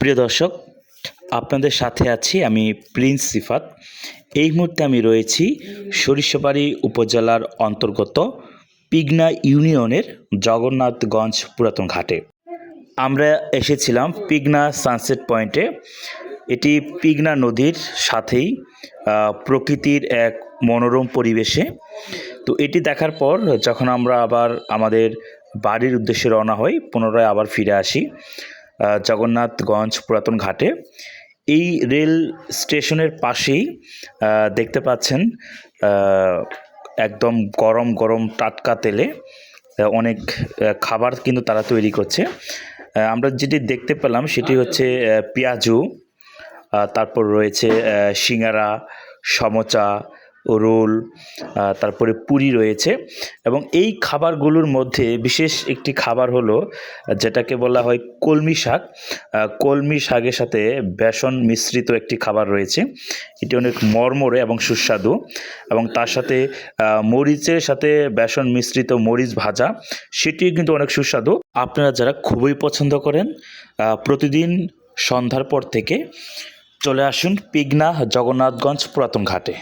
প্রিয় দর্শক, আপনাদের সাথে আছি আমি প্রিন্স সিফাত। এই মুহূর্তে আমি রয়েছি সরিষাবাড়ি উপজেলার অন্তর্গত পিগনা ইউনিয়নের জগন্নাথগঞ্জ পুরাতন ঘাটে। আমরা এসেছিলাম পিগনা সানসেট পয়েন্টে। এটি পিগনা নদীর সাথেই প্রকৃতির এক মনোরম পরিবেশে। তো এটি দেখার পর যখন আমরা আবার আমাদের বাড়ির উদ্দেশ্যে রওনা হই, পুনরায় আবার ফিরে আসি। জগন্নাথগঞ্জ পুরাতন ঘাটে। এই রেল স্টেশনের পাশেই দেখতে পাচ্ছেন একদম গরম গরম টাটকা তেলে অনেক খাবার কিন্তু তারা তৈরি করছে। আমরা যেটি দেখতে পেলাম সেটি হচ্ছে পেঁয়াজু তারপর রয়েছে সিঙ্গারা, সমোচা রোল তারপরে পুরি রয়েছে এবং এই খাবারগুলোর মধ্যে বিশেষ একটি খাবার হলো, যেটাকে বলা হয় কলমি শাক। কলমি শাকের সাথে বেসন মিশ্রিত একটি খাবার রয়েছে। এটি অনেক মরমরে এবং সুস্বাদু এবং তার সাথে মরিচের সাথে বেসন মিশ্রিত মরিচ ভাজা, সেটিও কিন্তু অনেক সুস্বাদু। আপনারা যারা খুবই পছন্দ করেন প্রতিদিন সন্ধ্যার পর থেকে চলে আসুন পিগনা জগন্নাথগঞ্জ পুরাতন ঘাটে।